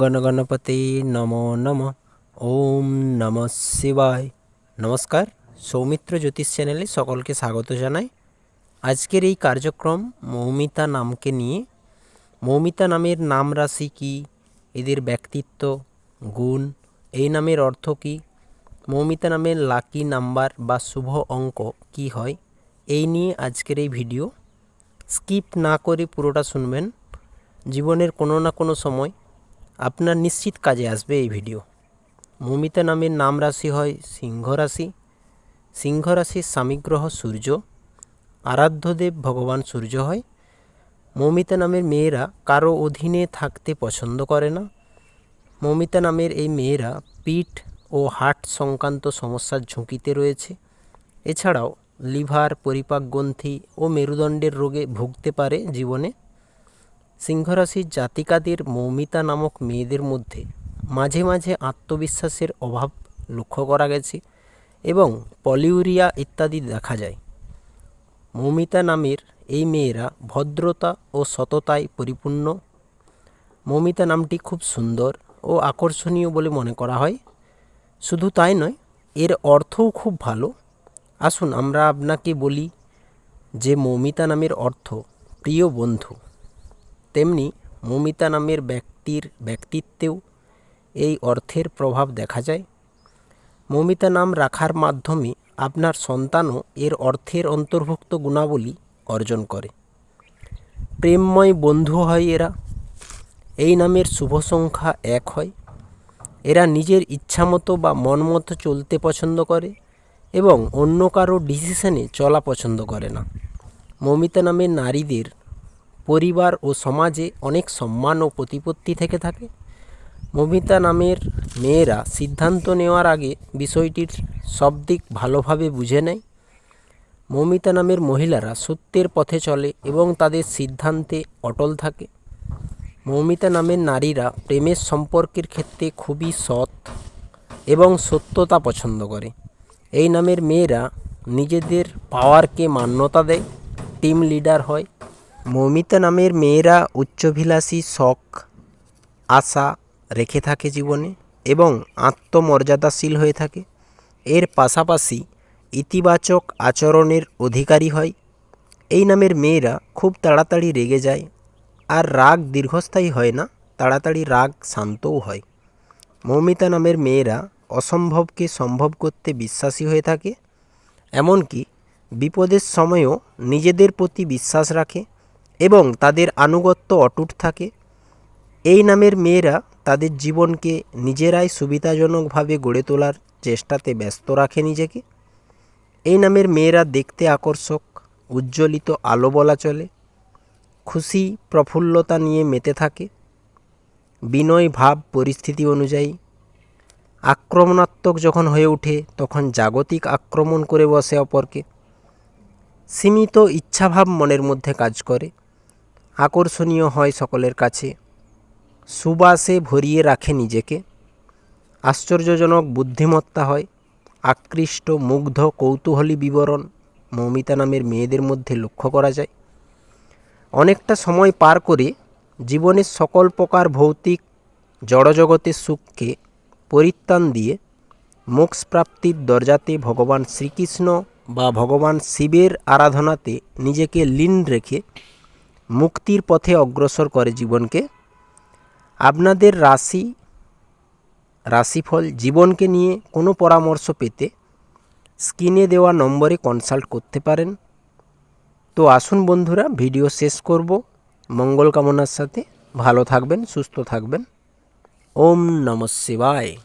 গণগণপতে নম নম। ওম নম শিবায়। নমস্কার, সৌমিত্র জ্যোতিষ চ্যানেলে সকলকে স্বাগত জানাই। আজকের এই কার্যক্রম মৌমিতা নামকে নিয়ে। মৌমিতা নামের নাম রাশি কী? এদের ব্যক্তিত্ব, গুণ, এই নামের অর্থ কী? মৌমিতা নামের লাকি নাম্বার বা শুভ অঙ্ক কী হয়? এই নিয়ে আজকের এই ভিডিও স্কিপ না করে পুরোটা শুনবেন। জীবনের কোনো না কোনো সময় আপনার নিশ্চিত কাজে আসবে এই ভিডিও। মৌমিতা নামের নাম রাশি হয় সিংহ রাশি। সিংহ রাশির স্বামীগ্রহ সূর্য। আরাধ্যদেব ভগবান সূর্য হয়। মৌমিতা নামের মেয়েরা কারও অধীনে থাকতে পছন্দ করে না। মৌমিতা নামের এই মেয়েরা পিঠ ও হার্ট সংক্রান্ত সমস্যার ঝুঁকিতে রয়েছে। এছাড়াও লিভার, পরিপাক, গ্রন্থি ও মেরুদণ্ডের রোগে ভুগতে পারে জীবনে। সিংহরাশির জাতিকাদের মৌমিতা নামক মেয়েদের মধ্যে মাঝে মাঝে আত্মবিশ্বাসের অভাব লক্ষ্য করা গেছে এবং পলিউরিয়া ইত্যাদি দেখা যায়। মৌমিতা নামের এই মেয়েরা ভদ্রতা ও সততায় পরিপূর্ণ। মৌমিতা নামটি খুব সুন্দর ও আকর্ষণীয় বলে মনে করা হয়। শুধু তাই নয়, এর অর্থও খুব ভালো। আসুন আমরা আপনাকে বলি যে মৌমিতা নামের অর্থ প্রিয় বন্ধু। তেমনি মৌমিতা নামের ব্যক্তির ব্যক্তিত্বেও এই অর্থের প্রভাব দেখা যায়। মৌমিতা নাম রাখার মাধ্যমে আপনার সন্তানও এর অর্থের অন্তর্ভুক্ত গুণাবলী অর্জন করে। প্রেমময় বন্ধু হয় এরা। এই নামের শুভ সংখ্যা এক হয়। এরা নিজের ইচ্ছামতো বা মন মতো চলতে পছন্দ করে এবং অন্য কারও ডিসিশনে চলা পছন্দ করে না। মৌমিতা নামের নারীদের পরিবার ও সমাজে অনেক সম্মান ও প্রতিপত্তি থেকে থাকে। মমিতা নামের মেয়েরা সিদ্ধান্ত নেওয়ার আগে বিষয়টির সব দিক ভালোভাবে বুঝে নেয়। মৌমিতা নামের মহিলারা সত্যের পথে চলে এবং তাদের সিদ্ধান্তে অটল থাকে। মৌমিতা নামের নারীরা প্রেমের সম্পর্কের ক্ষেত্রে খুবই সৎ এবং সত্যতা পছন্দ করে। এই নামের মেয়েরা নিজেদের পাওয়ারকে মান্যতা দেয়, টিম লিডার হয় মৌমিতা নামের মেয়েরা উচ্চভিলাষী শখ, আশা রেখে থাকে জীবনে এবং আত্মমর্যাদাশীল হয়ে থাকে। এর পাশাপাশি ইতিবাচক আচরণের অধিকারী হয়। এই নামের মেয়েরা খুব তাড়াতাড়ি রেগে যায় আর রাগ দীর্ঘস্থায়ী হয় না, তাড়াতাড়ি রাগ শান্তও হয়। মৌমিতা নামের মেয়েরা অসম্ভবকে সম্ভব করতে বিশ্বাসী হয়ে থাকে, এমনকি বিপদের সময়ও নিজেদের প্রতি বিশ্বাস রাখে। এবং তাদের আনুগত্য অটুট থাকে। এই নামের মেয়েরা তাদের জীবনকে নিজেরাই সুবিধাজনকভাবে গড়ে তোলার চেষ্টাতে ব্যস্ত রাখে নিজেকে। এই নামের মেয়েরা দেখতে আকর্ষক, উজ্জ্বলিত আলো বলা চলে, খুশি প্রফুল্লতা নিয়ে মেতে থাকে, বিনয় ভাব পরিস্থিতি অনুযায়ী। আক্রমণাত্মক যখন হয়ে ওঠে, তখন জাগতিক আক্রমণ করে বসে অপরকে। সীমিত ইচ্ছাভাব মনের মধ্যে কাজ করে। আকর্ষণীয় হয় সকলের কাছে। সুবাসে ভরিয়ে রাখে নিজেকে। আশ্চর্যজনক বুদ্ধিমত্তা হয়। আকৃষ্ট, মুগ্ধ, কৌতূহলী বিবরণ মৌমিতা নামের মেয়েদের মধ্যে লক্ষ্য করা যায়। অনেকটা সময় পার করে জীবনের সকল প্রকার ভৌতিক জড়জগতের সুখকে পরিত্রাণ দিয়ে মোক্ষ প্রাপ্তির দরজাতে ভগবান শ্রীকৃষ্ণ বা ভগবান শিবের আরাধনাতে নিজেকে লীন রেখে মুক্তির পথে অগ্রসর করে জীবনকে। আপনাদের রাশি, রাশিফল জীবনকে নিয়ে কোনো পরামর্শ পেতে স্ক্রিনে দেওয়া নম্বরে কনসাল্ট করতে পারেন। তো আসুন বন্ধুরা, ভিডিও শেষ করব। মঙ্গল কামনার সাথে ভালো থাকবেন, সুস্থ থাকবেন। ওম নম শিবায়।